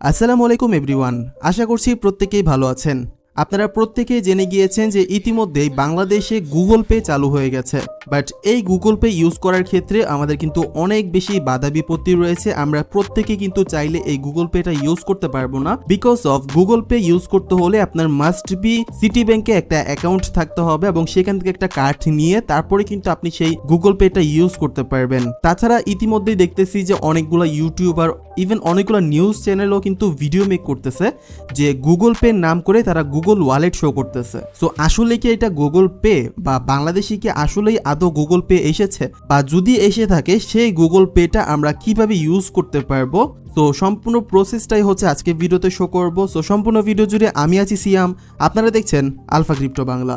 আসসালামু আলাইকুম এভরিওয়ান, আশা করছি প্রত্যেকেই ভালো আছেন। আপনারা প্রত্যেকেই জেনে গিয়েছেন যে ইতিমধ্যেই বাংলাদেশে গুগল পে চালু হয়ে গেছে। বাট এই গুগল পে ইউজ করার ক্ষেত্রে আমাদের কিন্তু অনেক বেশি বাধা বিপত্তি রয়েছে। আমরা প্রত্যেকে কিন্তু চাইলে এই গুগল পেটা ইউজ করতে পারব না। Because of Google Pay use করতে হলে আপনার মাস্ট বি সিটি ব্যাংকে একটা অ্যাকাউন্ট থাকতে হবে এবং সেখান থেকে একটা কার্ড নিয়ে তারপরে কিন্তু আপনি সেই গুগল পেটা ইউজ করতে পারবেন। তাছাড়া ইতিমধ্যেই দেখতেছি যে অনেকগুলো ইউটিউবার ইভেন অনেকগুলো নিউজ চ্যানেলও কিন্তু ভিডিও মেক করতেছে যে গুগল পে নাম করে তারা গুগল ওয়ালেট শো করতেছে। সো আসলে কি এটা গুগল পে বা বাংলাদেশে কি আসলেই আদৌ গুগল পে এসেছে? বা যদি এসে থাকে, সেই গুগল পেটা আমরা কীভাবে ইউজ করতে পারব? তো সম্পূর্ণ প্রসেসটাই হচ্ছে আজকে ভিডিওতে শো করব। তো সম্পূর্ণ ভিডিও জুড়ে আমি আছি সিয়াম আপনারা দেখছেন alpha crypto Bangla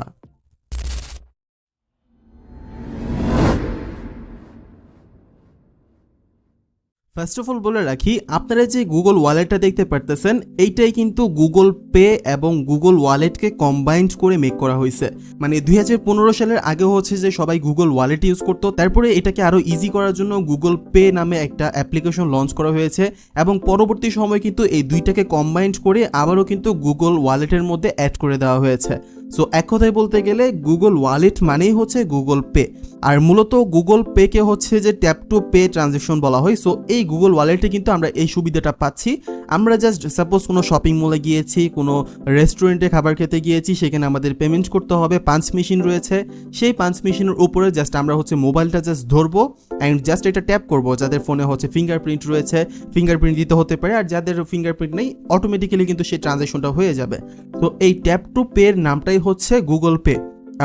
first of all বলে রাখি, আপনারা যে গুগল ওয়ালেটটা দেখতে পারতেছেন, এইটাই কিন্তু গুগল পে এবং গুগল ওয়ালেটকে কম্বাইন্ড করে মেক করা হয়েছে। মানে দুই হাজার পনেরো সালের আগে হচ্ছে যে সবাই গুগল ওয়ালেট ইউজ করতো, তারপরে এটাকে আরও ইজি করার জন্য গুগল পে নামে একটা অ্যাপ্লিকেশন লঞ্চ করা হয়েছে এবং পরবর্তী সময় কিন্তু এই দুইটাকে কম্বাইন্ড করে আবারও কিন্তু গুগল ওয়ালেটের মধ্যে অ্যাড করে দেওয়া হয়েছে। সো এক কথায় বলতে গেলে গুগল ওয়ালেট মানেই হচ্ছে গুগল পে আর মূলত গুগল পেকে হচ্ছে যে ট্যাপ টু পে ট্রানজেকশন বলা হয়। সো এই গুগল ওয়ালেটে কিন্তু আমরা এই সুবিধাটা পাচ্ছি। আমরা জাস্ট সাপোজ কোনো শপিং মলে গিয়েছি, কোনো রেস্টুরেন্টে খাবার খেতে গিয়েছি, সেখানে আমাদের পেমেন্ট করতে হবে পাঞ্চ মেশিন রয়েছে। সেই পাঞ্চ মেশিনের উপরে জাস্ট আমরা হচ্ছে মোবাইলটা জাস্ট ধরবো। অ্যান্ড জাস্ট এটা ট্যাপ করব, যাদের ফোনে হচ্ছে ফিঙ্গারপ্রিন্ট রয়েছে ফিঙ্গারপ্রিন্ট দিতে হতে পারে, আর যাদের ফিঙ্গারপ্রিন্ট নেই অটোমেটিক্যালি কিন্তু সেই ট্রানজেকশনটা হয়ে যাবে। তো এই ট্যাপ টু পের নামটাই হচ্ছে গুগল পে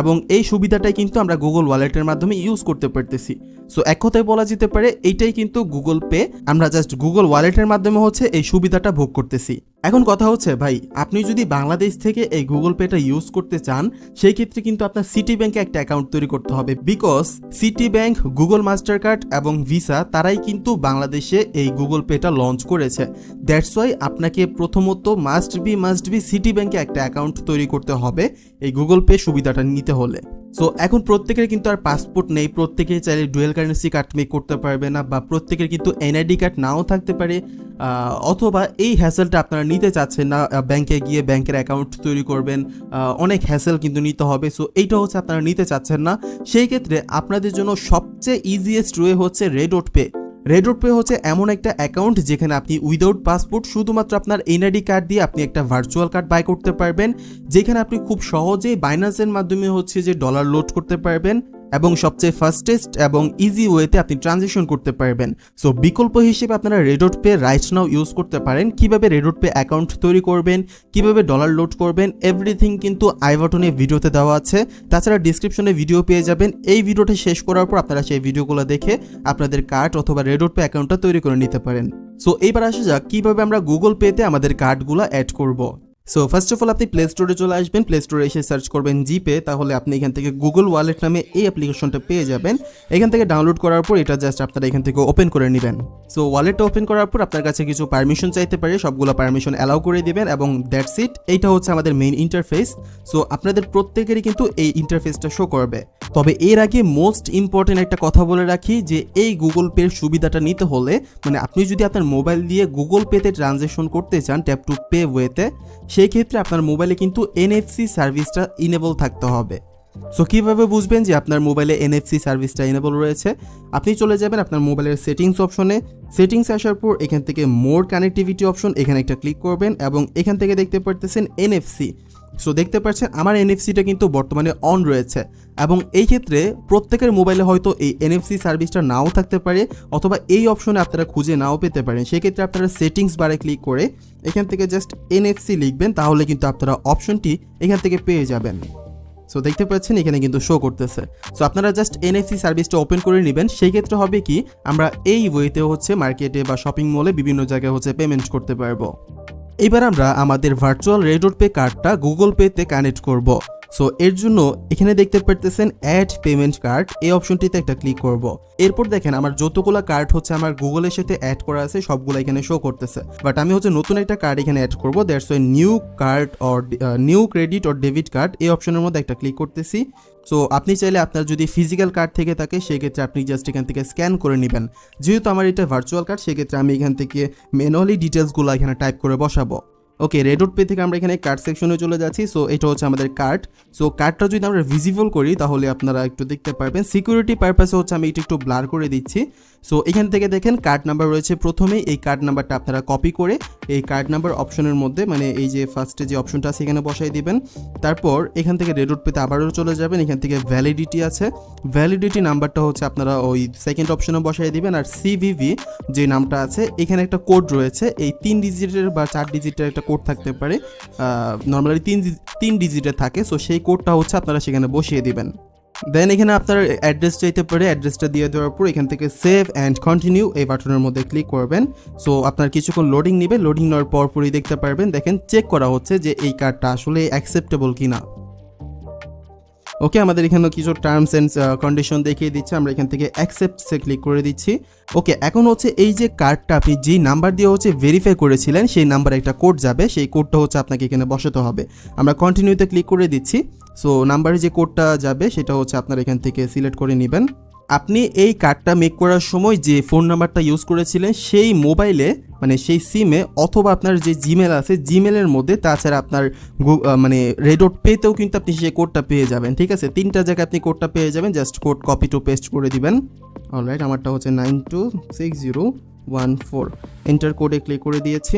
এবং এই সুবিধাটাই কিন্তু আমরা গুগল ওয়ালেটের মাধ্যমে ইউজ করতে পারতেছি। সো এক কথায় বলা যেতে পারে, এইটাই কিন্তু গুগল পে আমরা জাস্ট গুগল ওয়ালেটের মাধ্যমে হচ্ছে এই সুবিধাটা ভোগ করতেছি। এখন কথা হচ্ছে, ভাই, আপনি যদি বাংলাদেশ থেকে এই গুগল পেটা ইউজ করতে চান, সেই ক্ষেত্রে কিন্তু আপনার সিটি ব্যাংকে একটা অ্যাকাউন্ট তৈরি করতে হবে because city bank Google Mastercard এবং ভিসা তারাই কিন্তু বাংলাদেশে এই গুগল পেটা লঞ্চ করেছে। দ্যাটস ওয়াই আপনাকে প্রথমত must be must be city ব্যাংকে একটা অ্যাকাউন্ট তৈরি করতে হবে এই গুগল পে সুবিধাটা নিতে হলে। সো এখন প্রত্যেকের কিন্তু আর পাসপোর্ট নেই প্রত্যেকে চাইলে ডুয়েল কারেন্সি কার্ড মেক করতে পারবে না, বা প্রত্যেকের কিন্তু এনআইডি কার্ড নাও থাকতে পারে অথবা এই হ্যাসেলটা আপনারা নিতে চাচ্ছেন না ব্যাংকে গিয়ে ব্যাংকের অ্যাকাউন্ট তৈরি করবেন অনেক হ্যাসেল কিন্তু নিতে হবে। সো এইটা হচ্ছে আপনারা নিতে চাচ্ছেন না। সেই ক্ষেত্রে আপনাদের জন্য সবচেয়ে ইজিয়েস্ট ওয়ে হচ্ছে রেডোট পে রেডোট পে হচ্ছে এমন একটা অ্যাকাউন্ট যেখানে আপনি উইদাউট পাসপোর্ট শুধুমাত্র আপনার এনআইডি কার্ড দিয়ে আপনি একটা ভার্চুয়াল কার্ড বাই করতে পারবেন, যেখানে আপনি খুব সহজেই বাইন্যান্সের মাধ্যমে হচ্ছে যে ডলার লোড করতে পারবেন। এবং সবচেয়ে ফাস্টেস্ট এবং ইজি ওয়েতে আপনি ট্রানজেকশন করতে পারবেন। সো বিকল্প হিসেবে আপনারা RedotPay right now use করতে পারেন। কীভাবে রেডোট পে অ্যাকাউন্ট তৈরি করবেন, কীভাবে ডলার লোড করবেন এভরিথিং কিন্তু আই বাটনে ভিডিওতে দেওয়া আছে। তাছাড়া ডিসক্রিপশনে ভিডিও পেয়ে যাবেন। এই ভিডিওটা শেষ করার পর আপনারা সেই ভিডিওগুলো দেখে আপনাদের কার্ড অথবা রেডোট পে অ্যাকাউন্টটা তৈরি করে নিতে পারেন। সো এইবার আসা যাক কীভাবে আমরা গুগল পেতে আমাদের কার্ডগুলো অ্যাড করব। সো ফার্স্ট অফ অল আপনি প্লে স্টোরে চলে আসবেন। প্লে স্টোরে এসে সার্চ করবেন জিপে তাহলে আপনি এখান থেকে গুগল ওয়ালেট নামে এই অ্যাপ্লিকেশনটা পেয়ে যাবেন। এখান থেকে ডাউনলোড করার পর এটা জাস্ট আপনারা এখান থেকে ওপেন করে নেবেন। সো ওয়ালেটটা ওপেন করার পর আপনার কাছে কিছু পারমিশন চাইতে পারে। সবগুলো পারমিশন অ্যালাউ করে দিবেন এবং দ্যাটস ইট এইটা হচ্ছে আমাদের মেইন ইন্টারফেস সো আপনাদের প্রত্যেকেরই কিন্তু এই ইন্টারফেসটা শো করবে। তবে এর আগে মোস্ট ইম্পর্টেন্ট একটা কথা বলে রাখি যে এই গুগল পের সুবিধাটা নিতে হলে মানে আপনি যদি আপনার মোবাইল দিয়ে গুগল পেতে ট্রানজেকশন করতে চান ট্যাপ টু পে ওয়েতে সেই ক্ষেত্রে আপনার মোবাইলে কিন্তু এনএফসি সার্ভিসটা ইনেবল থাকতে হবে। সো কীভাবে বুঝবেন যে আপনার মোবাইলে এনএফসি সার্ভিসটা ইনেবল রয়েছে? আপনি চলে যাবেন আপনার মোবাইলের সেটিংস অপশনে সেটিংস আসার পর এখান থেকে মোর কানেক্টিভিটি অপশন এখানে একটা ক্লিক করবেন এবং এখান থেকে দেখতে পারতেছেন এনএফসি সো দেখতে পাচ্ছেন, আমার এনএফসিটা কিন্তু বর্তমানে অন রয়েছে। এবং এই ক্ষেত্রে প্রত্যেকের মোবাইলে হয়তো এই এনএফসি সার্ভিসটা নাও থাকতে পারে, অথবা এই অপশনে আপনারা খুঁজে নাও পেতে পারেন। সেক্ষেত্রে আপনারা সেটিংস বারে ক্লিক করে এখান থেকে জাস্ট এনএফসি লিখবেন, তাহলে কিন্তু আপনারা অপশনটি এখান থেকে পেয়ে যাবেন। সো দেখতে পাচ্ছেন, এখানে কিন্তু শো করতেছে। সো আপনারা জাস্ট এনএফসি সার্ভিসটা ওপেন করে নেবেন। সেই ক্ষেত্রে হবে কি, আমরা এই ওয়েতে হচ্ছে মার্কেটে বা শপিং মলে বিভিন্ন জায়গায় হচ্ছে পেমেন্ট করতে পারব। এবার আমরা আমাদের ভার্চুয়াল রেডোর পে কার্ডটা গুগল পেতে কানেক্ট করব। সো এর জন্য এখানে দেখতে পারতেছেন অ্যাড পেমেন্ট কার্ড এই অপশনটিতে একটা ক্লিক করব। এরপর দেখেন আমার যতগুলো কার্ড হচ্ছে আমার গুগলের সাথে অ্যাড করা আছে, সবগুলো এখানে শো করতেছে। বাট আমি হচ্ছে নতুন একটা কার্ড এখানে অ্যাড করব that's why new card or new credit or debit card এই অপশনের মধ্যে একটা ক্লিক করতেছি। সো আপনি চাইলে আপনার যদি ফিজিক্যাল কার্ড থেকে থাকে, সেক্ষেত্রে আপনি জাস্ট এখান থেকে স্ক্যান করে নেবেন। যেহেতু আমার এটা ভার্চুয়াল কার্ড সেক্ষেত্রে আমি এখান থেকে ম্যানুয়ালি ডিটেলসগুলো এখানে টাইপ করে বসাবো। ওকে রেডোট পে থেকে আমরা এখানে কার্ড সেকশনে চলে যাচ্ছি। সো এটা হচ্ছে আমাদের কার্ড সো কার্ডটা যদি আমরা ভিজিবল করি, তাহলে আপনারা একটু দেখতে পারবেন। সিকিউরিটি পারপাসে হচ্ছে আমি এটা একটু ব্লার করে দিচ্ছি। সো এখান থেকে দেখেন কার্ড নাম্বার রয়েছে প্রথমে। এই কার্ড নাম্বারটা আপনারা কপি করে এই কার্ড নাম্বার অপশনের মধ্যে মানে এই যে ফার্স্টে যে অপশনটা আছে, এখানে বসাই দিবেন। তারপর এখান থেকে রেডোট পেতে আবারও চলে যাবেন। এখান থেকে ভ্যালিডিটি আছে। ভ্যালিডিটি নাম্বারটা হচ্ছে আপনারা ওই সেকেন্ড অপশনে বসাই দিবেন। আর সিভিভি যে নামটা আছে, এখানে একটা কোড রয়েছে। এই তিন ডিজিটের বা চার ডিজিটের একটা কোড থাকতে পারে। নর্মালি তিন তিন ডিজিটের থাকে। সো সেই কোডটা হচ্ছে আপনারা সেখানে বসিয়ে দিবেন। দেন এখানে আপনার অ্যাড্রেস চাইতে পারে অ্যাড্রেসটা দিয়ে দেওয়ার পর এখান থেকে সেভ অ্যান্ড কন্টিনিউ এই বাটনের মধ্যে ক্লিক করবেন। সো আপনার কিছুক্ষণ লোডিং নেবে লোডিং নেওয়ার পরপরই দেখতে পারবেন। দেখেন চেক করা হচ্ছে যে এই কার্ডটা আসলে অ্যাকসেপ্টেবল কিনা। ওকে আমাদের এখানে কিছু টার্মস অ্যান্ড কন্ডিশন দেখিয়ে দিচ্ছে। আমরা এখান থেকে অ্যাকসেপ্টসে ক্লিক করে দিচ্ছি। ওকে এখন হচ্ছে এই যে কার্ডটা আপনি যেই নাম্বার দিয়ে হচ্ছে ভেরিফাই করেছিলেন, সেই নাম্বারে একটা কোড যাবে। সেই কোডটা হচ্ছে আপনাকে এখানে বসাতে হবে। আমরা কন্টিনিউতে ক্লিক করে দিচ্ছি। সো নাম্বারে যে কোডটা যাবে, সেটা হচ্ছে আপনার এখান থেকে সিলেক্ট করে নেবেন। আপনি এই কার্ডটা মেক করার সময় যে ফোন নাম্বারটা ইউজ করেছিলেন, সেই মোবাইলে মানে সেই সিমে অথবা আপনার যে জিমেল আছে জিমেলের মধ্যে, তাছাড়া আপনার মানে রেডোট পেতেও কিন্তু আপনি সেই কোডটা পেয়ে যাবেন, ঠিক আছে? তিনটা জায়গায় আপনি কোডটা পেয়ে যাবেন just code copy to paste করে দিবেন। অলরাইট আমারটা হচ্ছে nine two six zero one four enter কোডে ক্লিক করে দিয়েছি।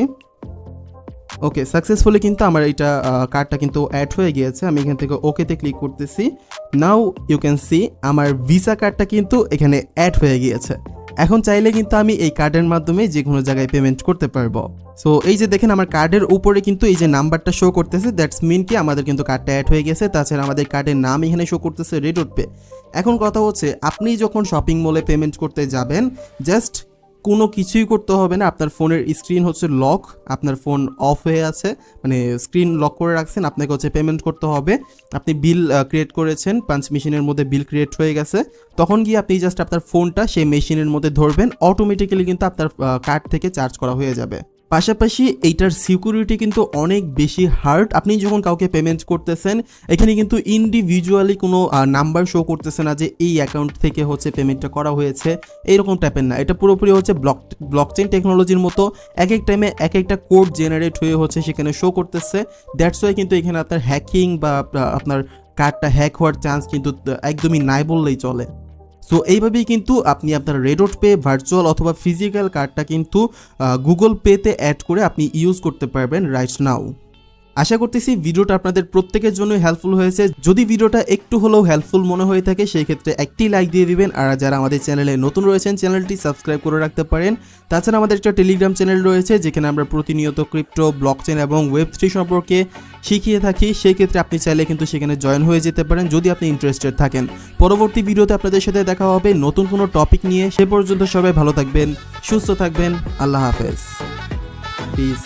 ওকে সাকসেসফুলি কিন্তু আমার এটা কার্ডটা কিন্তু অ্যাড হয়ে গিয়েছে। আমি এখান থেকে ওকেতে ক্লিক করতেছি। নাও ইউ ক্যান সি আমার ভিসা কার্ডটা কিন্তু এখানে অ্যাড হয়ে গিয়েছে। এখন চাইলে কিন্তু আমি এই কার্ডের মাধ্যমে যে কোনো জায়গায় পেমেন্ট করতে পারব। সো এই যে দেখেন আমার কার্ডের উপরে কিন্তু এই যে নাম্বারটা শো করতেছে দ্যাটস মিন কি আমাদের কিন্তু কার্ডটা অ্যাড হয়ে গেছে। তাছাড়া আমাদের কার্ডের নাম এখানে শো করতেছে রেডোট পে এখন কথা হচ্ছে, আপনি যখন শপিং মলে পেমেন্ট করতে যাবেন জাস্ট কোনো কিছুই করতে হবে না। আপনার ফোনের স্ক্রিন হচ্ছে লক, আপনার ফোন অফ হয়ে আছে মানে স্ক্রিন লক করে রাখছেন, আপনাকে হচ্ছে পেমেন্ট করতে হবে। আপনি বিল ক্রিয়েট করেছেন পাঞ্চ মেশিনের মধ্যে বিল ক্রিয়েট হয়ে গেছে। তখন গিয়ে আপনি জাস্ট আপনার ফোনটা সেই মেশিনের মধ্যে ধরবেন অটোমেটিক্যালি কিন্তু আপনার কার্ড থেকে চার্জ করা হয়ে যাবে। পাশাপাশি এইটার সিকিউরিটি কিন্তু অনেক বেশি হার্ড আপনি যখন কাউকে পেমেন্ট করতেছেন, এখানে কিন্তু ইন্ডিভিজুয়ালি কোনো নাম্বার শো করতেছে না যে এই অ্যাকাউন্ট থেকে হচ্ছে পেমেন্টটা করা হয়েছে। এইরকম টাইপের না। এটা পুরোপুরি হচ্ছে ব্লক ব্লকচেন টেকনোলজির মতো এক এক টাইমে এক একটা কোড জেনারেট হয়ে হচ্ছে সেখানে শো করতেছে। দ্যাটস ওয়াই কিন্তু এখানে আপনার হ্যাকিং বা আপনার কার্ডটা হ্যাক হওয়ার চান্স কিন্তু একদমই নাই বললেই চলে। সো এইভাবেই কিন্তু আপনি আপনার রেডোট পে ভার্চুয়াল অথবা ফিজিক্যাল কার্ডটা কিন্তু গুগল পেতে অ্যাড করে আপনি ইউজ করতে পারবেন রাইট নাও আশা করতেছি ভিডিওটা আপনাদের প্রত্যেকের জন্য হেল্পফুল হয়েছে। যদি ভিডিওটা একটু হলেও হেল্পফুল মনে হয়ে থাকে, সেই ক্ষেত্রে একটি লাইক দিয়ে দিবেন। আর যারা আমাদের চ্যানেলে নতুন রয়েছেন, চ্যানেলটি সাবস্ক্রাইব করে রাখতে পারেন। তাছাড়া আমাদের একটা টেলিগ্রাম চ্যানেল রয়েছে, যেখানে আমরা প্রতিনিয়ত ক্রিপ্টো ব্লকচেন এবং ওয়েব থ্রি সম্পর্কে শিখিয়ে থাকি। সেই ক্ষেত্রে আপনি চাইলে কিন্তু সেখানে জয়েন হয়ে যেতে পারেন, যদি আপনি ইন্টারেস্টেড থাকেন। পরবর্তী ভিডিওতে আপনাদের সাথে দেখা হবে। নতুন কোনো টপিক নিয়ে সে পর্যন্ত সবাই ভালো থাকবেন, সুস্থ থাকবেন। আল্লাহ হাফেজ। পিস